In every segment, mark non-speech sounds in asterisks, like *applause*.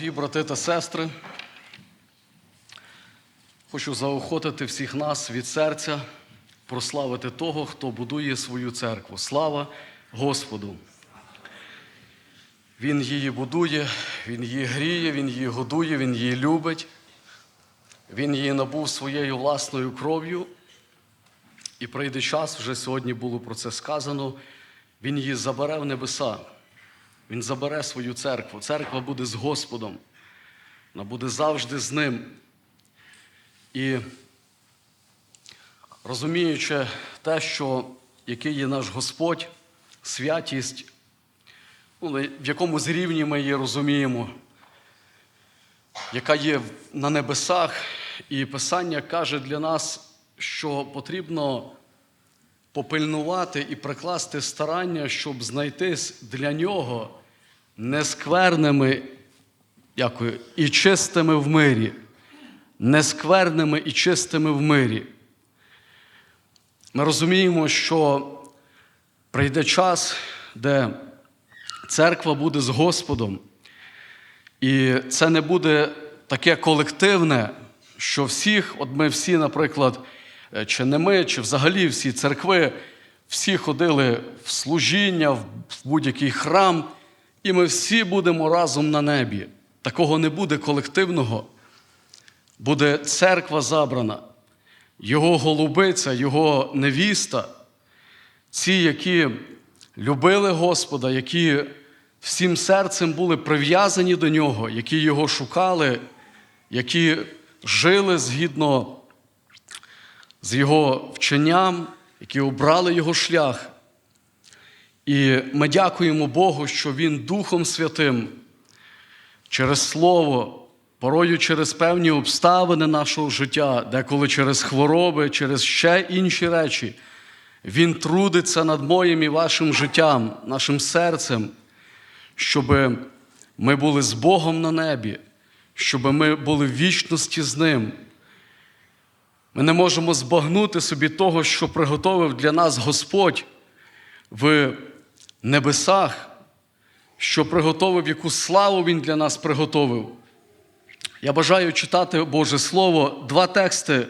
Дорогі брати та сестри, хочу заохотити всіх нас від серця прославити того, хто будує свою церкву. Слава Господу! Він її будує, Він її гріє, Він її годує, Він її любить. Він її набув своєю власною кров'ю. І прийде час, вже сьогодні було про це сказано, Він її забере в небеса. Він забере свою церкву. Церква буде з Господом. Вона буде завжди з ним. І розуміючи те, що який є наш Господь, святість, ну, в якому зрівні ми її розуміємо, яка є на небесах, і Писання каже для нас, що потрібно попильнувати і прикласти старання, щоб знайтись для нього нескверними, дякую, і чистими в мирі. Нескверними і чистими в мирі. Ми розуміємо, що прийде час, де церква буде з Господом. І це не буде таке колективне, що всіх, от ми всі, наприклад, е, чи не ми, чи взагалі всі церкви, всі ходили в служіння, в будь-який храм, і ми всі будемо разом на небі. Такого не буде колективного. Буде церква забрана, його голубиця, його невіста, ці, які любили Господа, які всім серцем були прив'язані до нього, які його шукали, які жили згідно з його вченням, які обрали його шлях. І ми дякуємо Богу, що Він Духом Святим через Слово, порою через певні обставини нашого життя, деколи через хвороби, через ще інші речі. Він трудиться над моїм і вашим життям, нашим серцем, щоб ми були з Богом на небі, щоб ми були в вічності з Ним. Ми не можемо збагнути собі того, що приготовив для нас Господь в небесах, що приготовив, яку славу Він для нас приготовив. Я бажаю читати Боже Слово, два тексти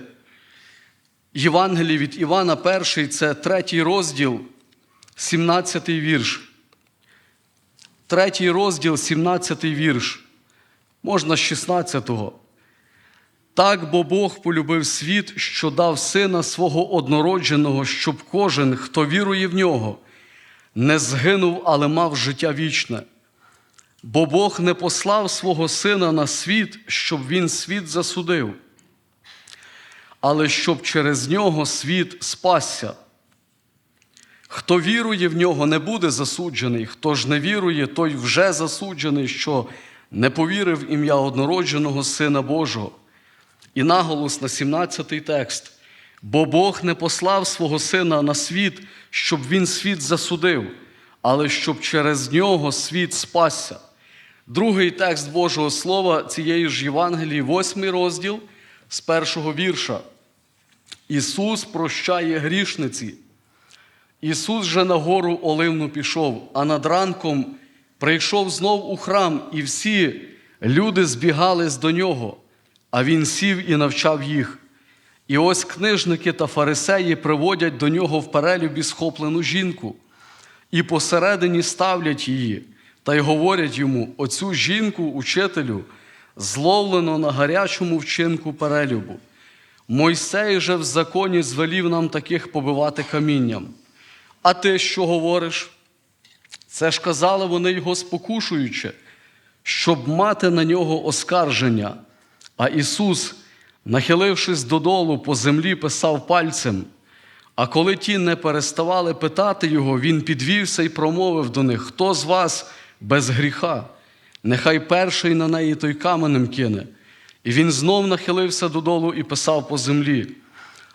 Євангелії від Івана, перший це третій розділ, 17 вірш. Третій розділ, 17 й вірш. Можна з 16-го. Так бо Бог полюбив світ, що дав сина свого однородженого, щоб кожен, хто вірує в нього, не згинув, але мав життя вічне. Бо Бог не послав свого сина на світ, щоб він світ засудив, але щоб через нього світ спасся. Хто вірує в нього, не буде засуджений, хто ж не вірує, той вже засуджений, що не повірив ім'я однородженого Сина Божого. І наголос на 17-й текст. Бо Бог не послав свого Сина на світ, щоб Він світ засудив, але щоб через нього світ спасся. Другий текст Божого Слова цієї ж Євангелії, восьмий розділ з першого вірша. Ісус прощає грішниці. Ісус же на гору Оливну пішов, а над ранком прийшов знов у храм, і всі люди збігались до нього, а Він сів і навчав їх. І ось книжники та фарисеї приводять до нього в перелюбі схоплену жінку, і посередині ставлять її та й говорять йому: оцю жінку, учителю, зловлено на гарячому вчинку перелюбу. Мойсей же в законі звелів нам таких побивати камінням. А ти що говориш? Це ж казали вони його спокушуючи, щоб мати на нього оскарження. А Ісус, нахилившись додолу по землі, писав пальцем. А коли ті не переставали питати його, він підвівся і промовив до них: Хто з вас без гріха? Нехай перший на неї той каменем кине. І він знов нахилився додолу і писав по землі.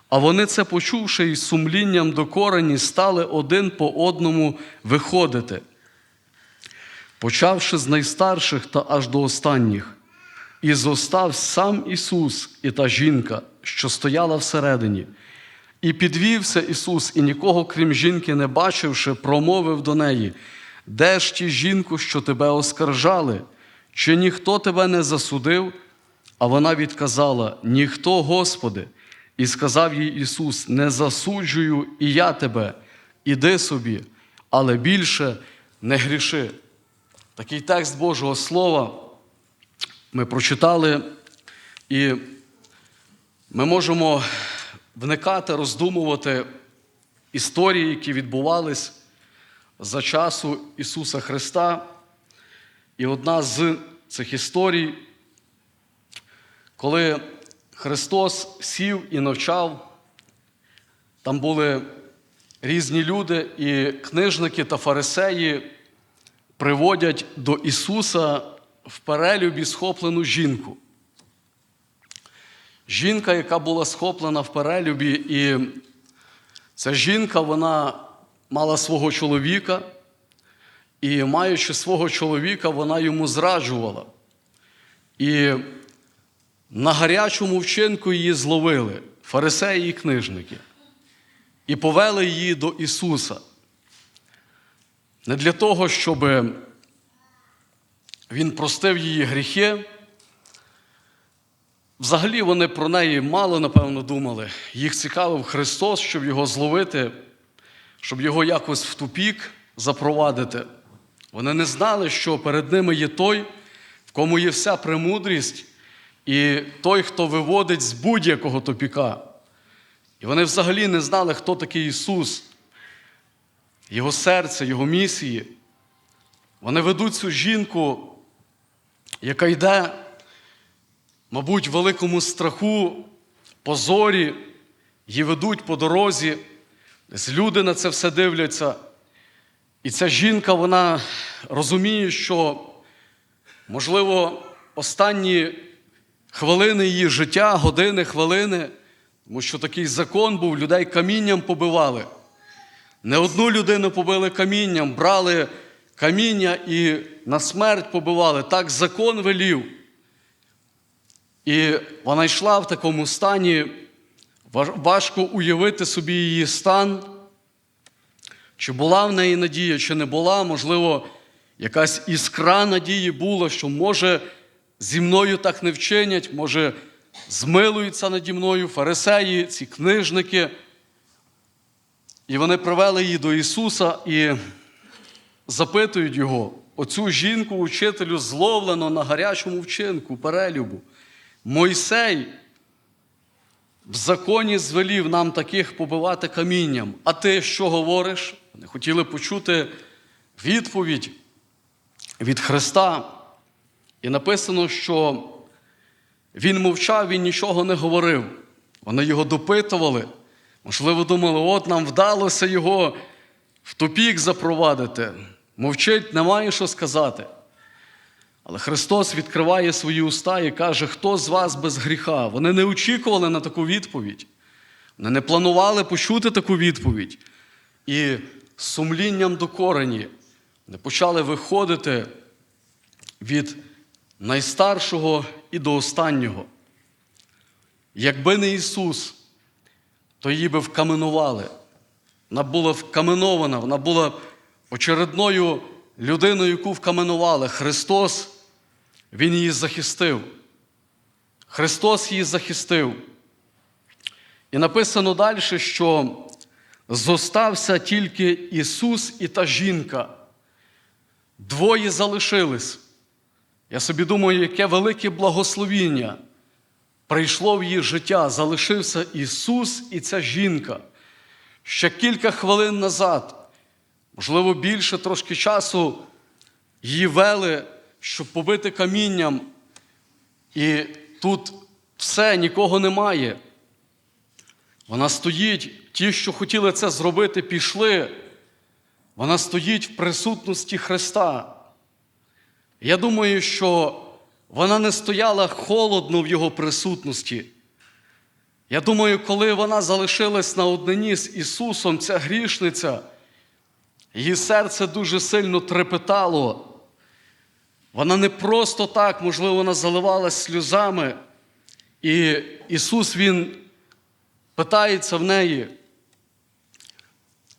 А вони це почувши і сумлінням до корені, стали один по одному виходити, почавши з найстарших та аж до останніх. І зостав сам Ісус і та жінка, що стояла всередині. І підвівся Ісус, і нікого, крім жінки, не бачивши, промовив до неї: Де ж ті жінку, що тебе оскаржали? чи ніхто тебе не засудив? А вона відказала: Ніхто, Господи. І сказав їй Ісус: Не засуджую і я тебе, іди собі, але більше не гріши. Такий текст Божого Слова ми прочитали, і ми можемо вникати, роздумувати історії, які відбувались за часу Ісуса Христа. І одна з цих історій, коли Христос сів і навчав, там були різні люди, і книжники та фарисеї приводять до Ісуса в перелюбі схоплену жінку. Жінка, яка була схоплена в перелюбі, і ця жінка, вона мала свого чоловіка, і маючи свого чоловіка, вона йому зраджувала. І на гарячому вчинку її зловили фарисеї і книжники, і повели її до Ісуса. Не для того, щоб Він простив її гріхи. Взагалі вони про неї мало, напевно, думали. Їх цікавив Христос, щоб його зловити, щоб його якось в тупік запровадити. Вони не знали, що перед ними є той, в кому є вся премудрість, і той, хто виводить з будь-якого тупіка. І вони взагалі не знали, хто такий Ісус, Його серце, Його місії. Вони ведуть цю жінку, яка йде, мабуть, в великому страху, позорі, її ведуть по дорозі, люди на це все дивляться. І ця жінка, вона розуміє, що, можливо, останні хвилини її життя, години, хвилини, тому що такий закон був, людей камінням побивали. Не одну людину побили камінням, брали каміння і на смерть побивали. Так закон велів. І вона йшла в такому стані, важко уявити собі її стан. Чи була в неї надія, чи не була, можливо, якась іскра надії була, що може зі мною так не вчинять, може, змилуються наді мною фарисеї, ці книжники. І вони привели її до Ісуса і запитують Його, оцю жінку, учителю, зловлено на гарячому вчинку, перелюбу. Мойсей в законі звелів нам таких побивати камінням. А ти що говориш? Вони хотіли почути відповідь від Христа. І написано, що він мовчав, він нічого не говорив. Вони його допитували. Можливо, думали, от нам вдалося його в тупік запровадити. Мовчить, немає що сказати. Але Христос відкриває свої уста і каже, хто з вас без гріха? Вони не очікували на таку відповідь. Вони не планували почути таку відповідь. І з сумлінням до корені вони почали виходити від найстаршого і до останнього. Якби не Ісус, то її би вкаменували. Вона була вкаменована, вона була очередною людиною, яку вкаменували. Христос, Він її захистив. Христос її захистив. І написано далі, що зостався тільки Ісус і та жінка. Двоє залишились. Я собі думаю, яке велике благословіння прийшло в її життя, залишився Ісус і ця жінка. Ще кілька хвилин назад, можливо, більше трошки часу її вели, щоб побити камінням. І тут все, нікого немає. Вона стоїть, ті, що хотіли це зробити, пішли. Вона стоїть в присутності Христа. Я думаю, що вона не стояла холодно в Його присутності. Я думаю, коли вона залишилась на однині з Ісусом, ця грішниця, її серце дуже сильно трепетало. Вона не просто так, можливо, вона заливалась сльозами. І Ісус Він питається в неї.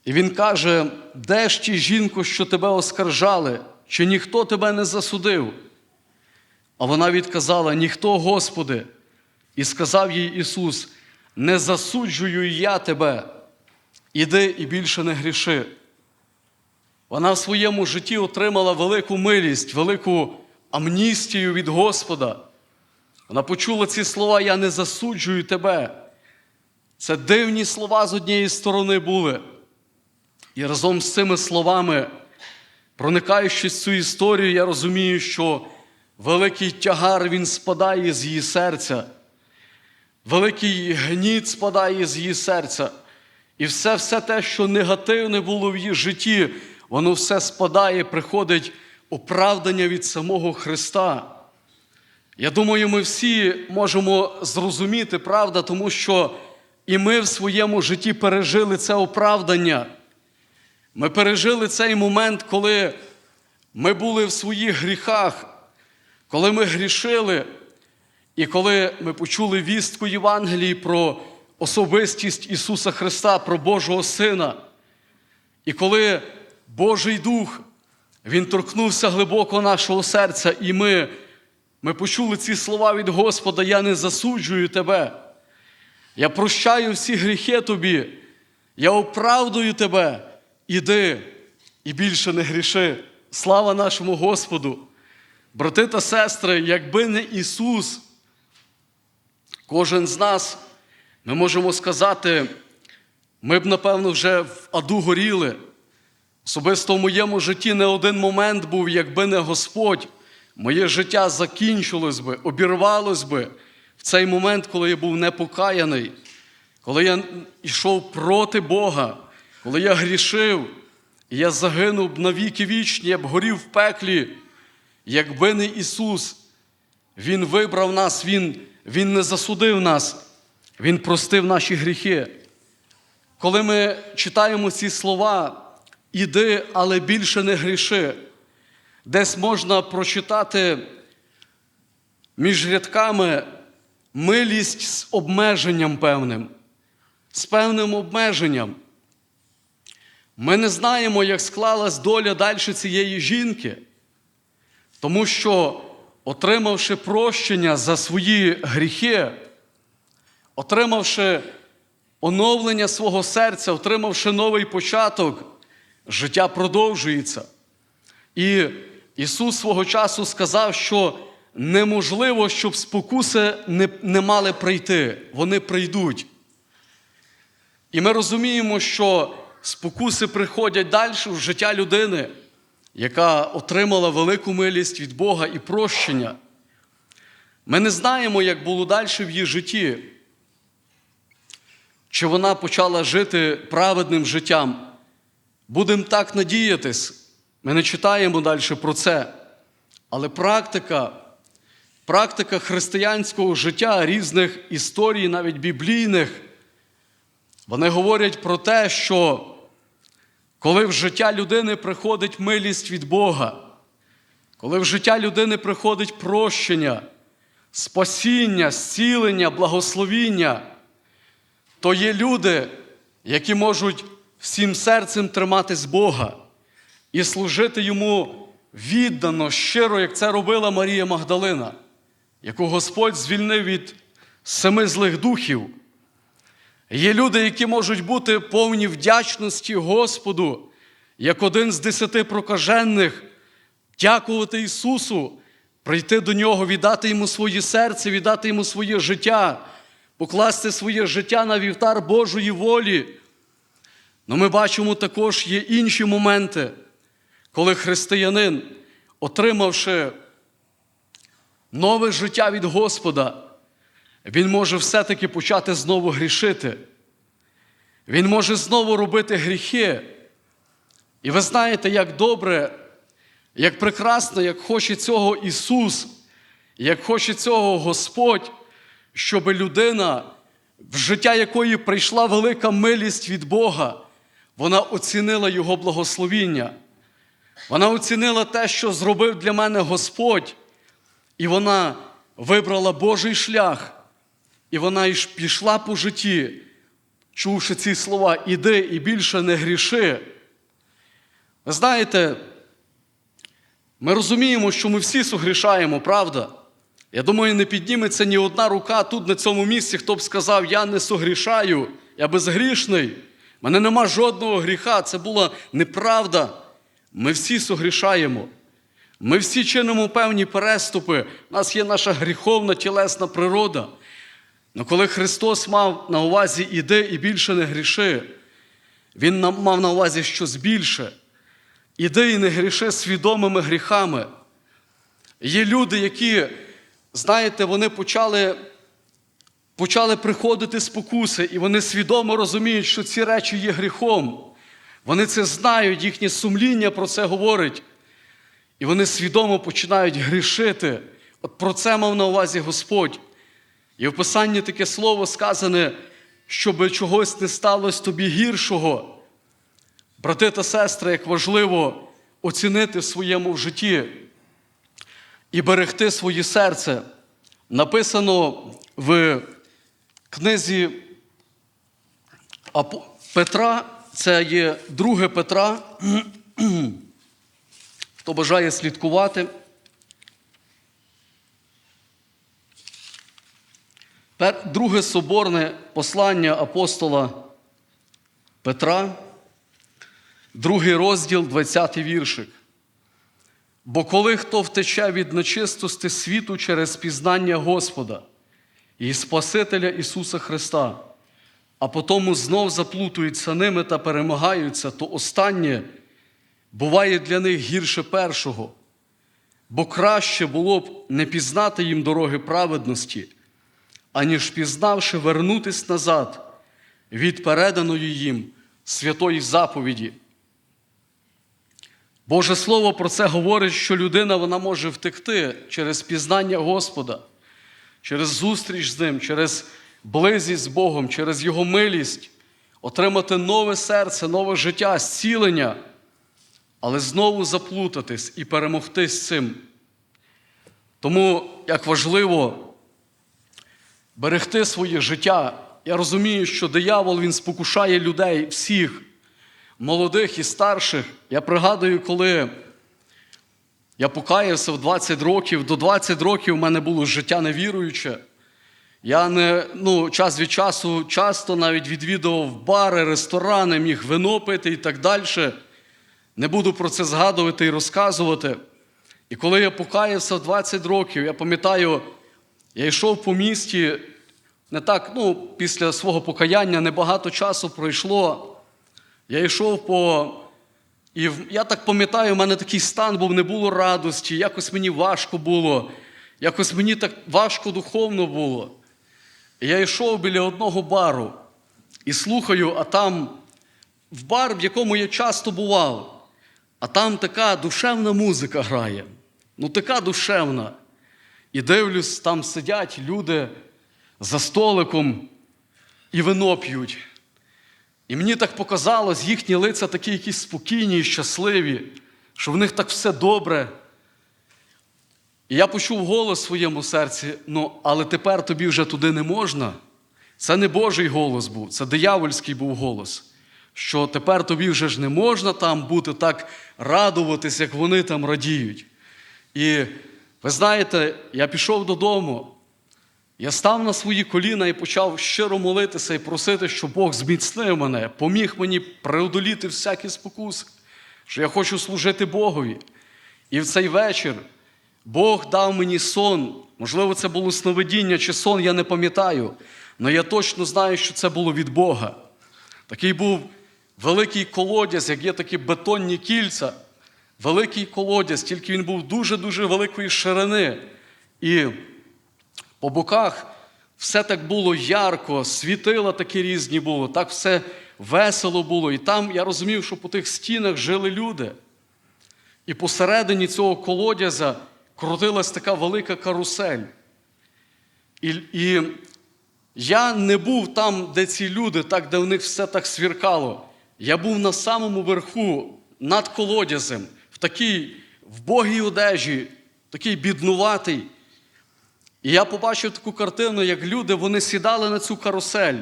І Він каже, де ж ті жінку, що тебе оскаржали, чи ніхто тебе не засудив? А вона відказала: Ніхто, Господи. І сказав їй Ісус: Не засуджую я тебе, іди і більше не гріши. Вона в своєму житті отримала велику милість, велику амністію від Господа. Вона почула ці слова: Я не засуджую тебе. Це дивні слова з однієї сторони були. І разом з цими словами, проникаючи цю історію, я розумію, що великий тягар він спадає з її серця, великий гніт спадає з її серця. І все, все те, що негативне було в її житті, воно все спадає, приходить оправдання від самого Христа. Я думаю, ми всі можемо зрозуміти, правда, тому що і ми в своєму житті пережили це оправдання. Ми пережили цей момент, коли ми були в своїх гріхах, коли ми грішили, і коли ми почули вістку Євангелії про особистість Ісуса Христа, про Божого Сина. І коли Божий Дух, Він торкнувся глибоко нашого серця, і ми, ми почули ці слова від Господа: Я не засуджую тебе. Я прощаю всі гріхи тобі, я оправдую тебе, іди і більше не гріши. Слава нашому Господу! Брати та сестри, якби не Ісус, кожен з нас, ми можемо сказати, ми б, напевно, вже в аду горіли. Особисто в моєму житті не один момент був, якби не Господь, моє життя закінчилось би, обірвалось би в цей момент, коли я був непокаяний, коли я йшов проти Бога, коли я грішив, і я загинув на віки вічні, я б горів в пеклі. Якби не Ісус, Він вибрав нас, Він, Він не засудив нас, Він простив наші гріхи. Коли ми читаємо ці слова, іди, але більше не гріши, десь можна прочитати між рядками милість з обмеженням певним, з певним обмеженням. Ми не знаємо, як склалась доля далі цієї жінки, тому що, отримавши прощення за свої гріхи, отримавши оновлення свого серця, отримавши новий початок, життя продовжується. І Ісус свого часу сказав, що неможливо, щоб спокуси не, не мали прийти, вони прийдуть. І ми розуміємо, що спокуси приходять далі в життя людини, яка отримала велику милість від Бога і прощення. Ми не знаємо, як було далі в її житті, чи вона почала жити праведним життям. Будемо так надіятись. Ми не читаємо далі про це. Але практика, практика християнського життя, різних історій, навіть біблійних, вони говорять про те, що коли в життя людини приходить милість від Бога, коли в життя людини приходить прощення, спасіння, зцілення, благословіння, то є люди, які можуть всім серцем триматись Бога і служити йому віддано, щиро, як це робила Марія Магдалина, яку Господь звільнив від семи злих духів. Є люди, які можуть бути повні вдячності Господу, як один з десяти прокажених, дякувати Ісусу, прийти до Нього, віддати Йому своє серце, віддати Йому своє життя, покласти своє життя на вівтар Божої волі. Но ми бачимо також є інші моменти, коли християнин, отримавши нове життя від Господа, він може все-таки почати знову грішити. Він може знову робити гріхи. І ви знаєте, як добре, як прекрасно, як хоче цього Ісус, як хоче цього Господь, щоб людина, в життя якої прийшла велика милість від Бога, вона оцінила Його благословіння. Вона оцінила те, що зробив для мене Господь, і вона вибрала Божий шлях. І вона ж пішла по житті, чувши ці слова, іди і більше не гріши. Ви знаєте, ми розуміємо, що ми всі согрішаємо, правда? Я думаю, не підніметься ні одна рука тут, на цьому місці, хто б сказав, я не согрішаю, я безгрішний. У мене нема жодного гріха. Це була неправда. Ми всі согрішаємо. Ми всі чинимо певні переступи. У нас є наша гріховна тілесна природа. Але коли Христос мав на увазі іди і більше не гріши, Він мав на увазі щось більше. Іди і не гріши свідомими гріхами. Є люди, які, знаєте, вони почали, почали приходити спокуси, і вони свідомо розуміють, що ці речі є гріхом. Вони це знають, їхнє сумління про це говорить. І вони свідомо починають грішити. От про це мав на увазі Господь. І в Писанні таке слово сказане, щоб чогось не сталося тобі гіршого. Брати та сестри, як важливо оцінити в своєму житті і берегти своє серце. Написано в книзі Петра, це є 2 Петра. *clears throat* Хто бажає слідкувати. Друге соборне послання апостола Петра, другий розділ, 20 віршик. Бо коли хто втече від нечистости світу через пізнання Господа і Спасителя Ісуса Христа, а потому знов заплутуються ними та перемагаються, то останнє буває для них гірше першого, бо краще було б не пізнати їм дороги праведності, аніж пізнавши вернутись назад від переданої їм святої заповіді. Боже Слово про це говорить, що людина вона може втекти через пізнання Господа, через зустріч з Ним, через близість з Богом, через Його милість, отримати нове серце, нове життя, зцілення, але знову заплутатись і перемогти з цим. Тому як важливо берегти своє життя. Я розумію, що диявол він спокушає людей всіх, молодих і старших. Я пригадую, коли я покаявся в 20 років, до 20 років в мене було життя невіруюче. Я не, ну, час від часу часто навіть відвідував бари, ресторани, міг вино пити і так далі. Не буду про це згадувати і розказувати. І коли я покаявся в 20 років, я пам'ятаю, я йшов по місті, не так, ну, після свого покаяння небагато часу пройшло. Я йшов по. І я так пам'ятаю, в мене такий стан був, не було радості, якось мені важко було, якось мені так важко духовно було. І я йшов біля одного бару і слухаю, а там в бар, в якому я часто бував, а там така душевна музика грає. Ну, така душевна. І дивлюсь, там сидять люди за столиком і вино п'ють. І мені так показалось, їхні лиця такі якісь спокійні і щасливі, що в них так все добре. І я почув голос в своєму серці: ну, але тепер тобі вже туди не можна. Це не Божий голос був, це диявольський був голос. Що тепер тобі вже ж не можна там бути так радуватись, як вони там радіють. І ви знаєте, я пішов додому, я став на свої коліна і почав щиро молитися і просити, щоб Бог зміцнив мене, поміг мені преодоліти всякі спокуси, що я хочу служити Богові. І в цей вечір Бог дав мені сон. Можливо, це було сновидіння чи сон, я не пам'ятаю. Але я точно знаю, що це було від Бога. Такий був великий колодязь, як є такі бетонні кільця. Великий колодязь, тільки він був дуже-дуже великої ширини. І по боках все так було ярко, світила такі різні було, так все весело було. І там я розумів, що по тих стінах жили люди. І посередині цього колодязя крутилась така велика карусель. І, і я не був там, де ці люди, так, де в них все так свіркало. Я був на самому верху, над колодязем, в такій вбогій одежі, такий біднуватий. І я побачив таку картину, як люди вони сідали на цю карусель,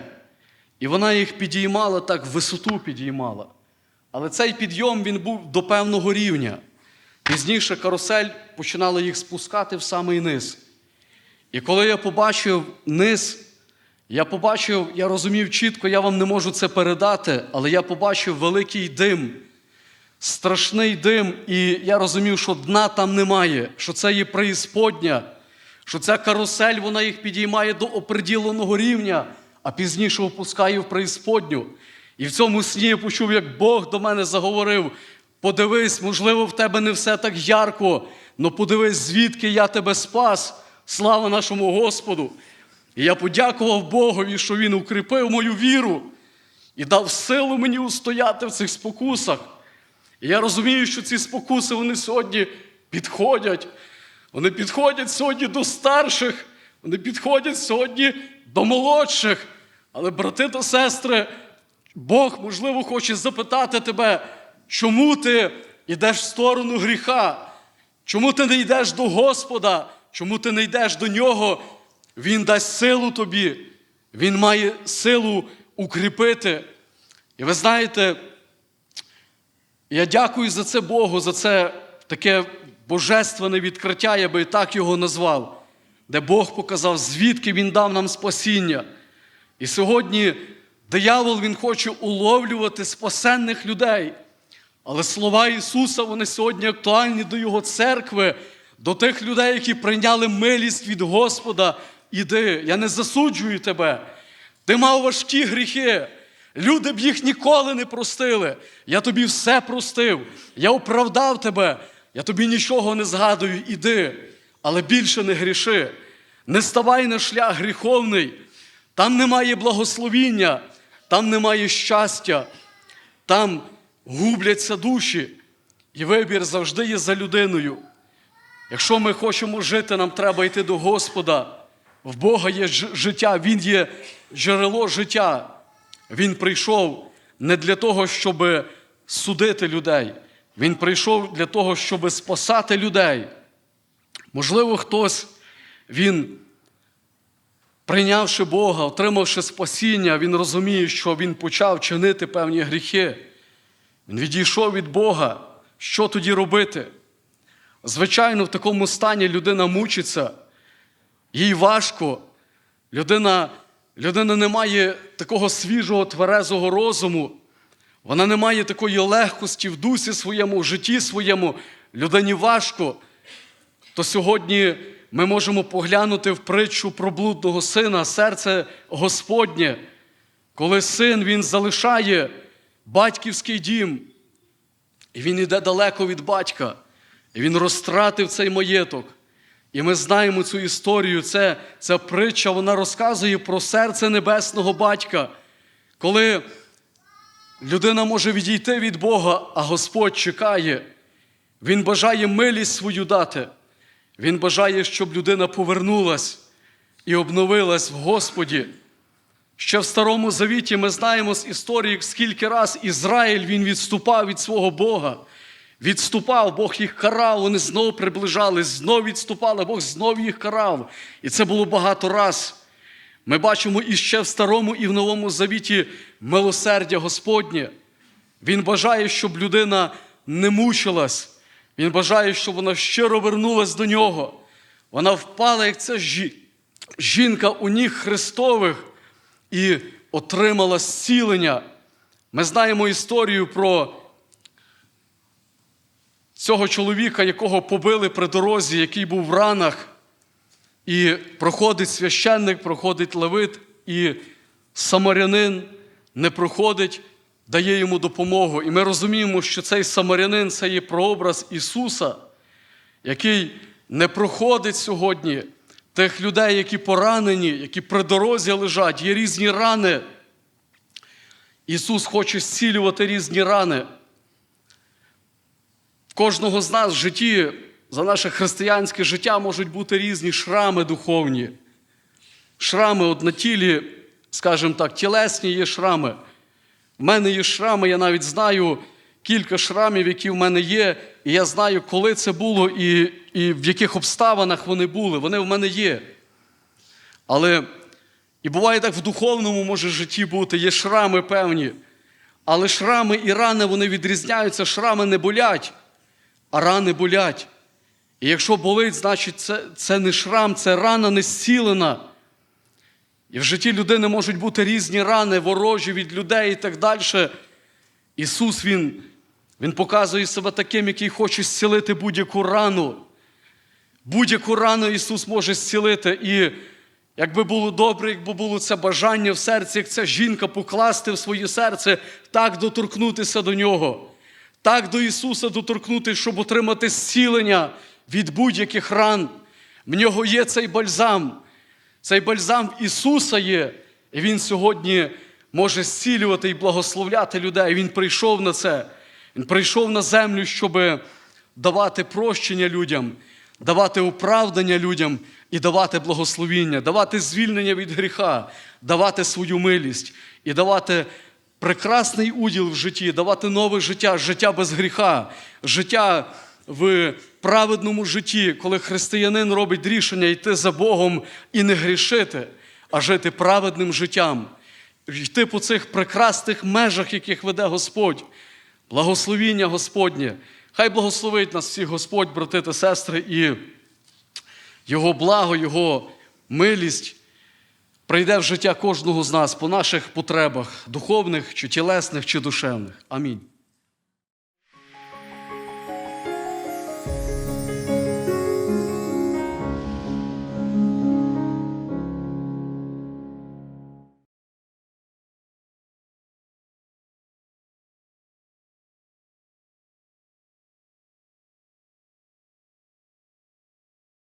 і вона їх підіймала так, висоту підіймала. Але цей підйом він був до певного рівня. Пізніше карусель починала їх спускати в самий низ. І коли я побачив низ, я побачив, я розумів чітко, я вам не можу це передати, але я побачив великий дим, страшний дим, і я розумів, що дна там немає, що це є преісподня, що ця карусель вона їх підіймає до оприділеного рівня, а пізніше опускає в преісподню. І в цьому сні я почув, як Бог до мене заговорив: подивись, можливо, в тебе не все так ярко, але подивись, звідки я тебе спас. Слава нашому Господу! І я подякував Богові, що Він укріпив мою віру і дав силу мені устояти в цих спокусах. І я розумію, що ці спокуси вони сьогодні підходять. Вони підходять сьогодні до старших, вони підходять сьогодні до молодших. Але, брати та сестри, Бог, можливо, хоче запитати тебе, чому ти йдеш в сторону гріха? Чому ти не йдеш до Господа? Чому ти не йдеш до Нього? Він дасть силу тобі, Він має силу укріпити. І ви знаєте, я дякую за це Богу, за це таке божественне відкриття, я би так його назвав, де Бог показав, звідки Він дав нам спасіння. І сьогодні диявол Він хоче уловлювати спасенних людей. Але слова Ісуса, вони сьогодні актуальні до Його церкви, до тих людей, які прийняли милість від Господа. Іди, я не засуджую тебе. Ти мав важкі гріхи. Люди б їх ніколи не простили. Я тобі все простив. Я оправдав тебе. Я тобі нічого не згадую, іди. Але більше не гріши. Не ставай на шлях гріховний. Там немає благословіння, там немає щастя, там губляться душі. І вибір завжди є за людиною. Якщо ми хочемо жити, нам треба йти до Господа. В Бога є життя, Він є джерело життя. Він прийшов не для того, щоб судити людей. Він прийшов для того, щоб спасати людей. Можливо, хтось, він, прийнявши Бога, отримавши спасіння, він розуміє, що він почав чинити певні гріхи. Він відійшов від Бога. Що тоді робити? Звичайно, в такому стані людина мучиться, їй важко. Людина, людина не має такого свіжого, тверезого розуму. Вона не має такої легкості в дусі своєму, в житті своєму. Людині важко. То сьогодні ми можемо поглянути в притчу про блудного сина, серце Господнє, коли син він залишає батьківський дім, і він йде далеко від батька, і він розтратив цей маєток. І ми знаємо цю історію. Це, Ця притча вона розказує про серце небесного батька, коли людина може відійти від Бога, а Господь чекає. Він бажає милість свою дати. Він бажає, щоб людина повернулась і обновилась в Господі. Ще в Старому Завіті ми знаємо з історії, скільки раз Ізраїль він відступав від свого Бога. Відступав, Бог їх карав, вони знову приближались, знову відступали, Бог знов їх карав. І це було багато раз. Ми бачимо і ще в Старому, і в Новому Завіті милосердя Господнє. Він бажає, щоб людина не мучилась. Він бажає, щоб вона щиро вернулась до нього. Вона впала, як ця жінка у ніг Христових і отримала зцілення. Ми знаємо історію про цього чоловіка, якого побили при дорозі, який був в ранах. І проходить священник, проходить левит, і самарянин не проходить, дає йому допомогу. І ми розуміємо, що цей самарянин це є прообраз Ісуса, який не проходить сьогодні тих людей, які поранені, які при дорозі лежать, є різні рани. Ісус хоче зцілювати різні рани. Кожного з нас в житті за наше християнське життя можуть бути різні шрами духовні. Шрами от на тілі, скажімо так, тілесні є шрами. В мене є шрами, я навіть знаю кілька шрамів, які в мене є, і я знаю, коли це було і, і в яких обставинах вони були. Вони в мене є. Але і буває так в духовному може житті бути, є шрами певні. Але шрами і рани вони відрізняються, шрами не болять, а рани болять. І якщо болить, значить це, це не шрам, це рана не зцілена. І в житті людини можуть бути різні рани, ворожі від людей і так далі. Ісус, Він, Він показує себе таким, який хоче зцілити будь-яку рану. Будь-яку рану Ісус може зцілити. І якби було добре, якби було це бажання в серці, як ця жінка покласти в своє серце, так доторкнутися до Нього, так до Ісуса доторкнутися, щоб отримати зцілення від будь-яких ран. В нього є цей бальзам. Цей бальзам Ісуса є, і Він сьогодні може зцілювати і благословляти людей. Він прийшов на це. Він прийшов на землю, щоб давати прощення людям, давати оправдання людям і давати благословіння, давати звільнення від гріха, давати свою милість і давати прекрасний уділ в житті, давати нове життя, життя без гріха, життя в праведному житті, коли християнин робить рішення йти за Богом і не грішити, а жити праведним життям, йти по цих прекрасних межах, яких веде Господь. Благословіння Господнє. Хай благословить нас всіх Господь, брати та сестри, і Його благо, Його милість прийде в життя кожного з нас по наших потребах, духовних, чи тілесних, чи душевних. Амінь.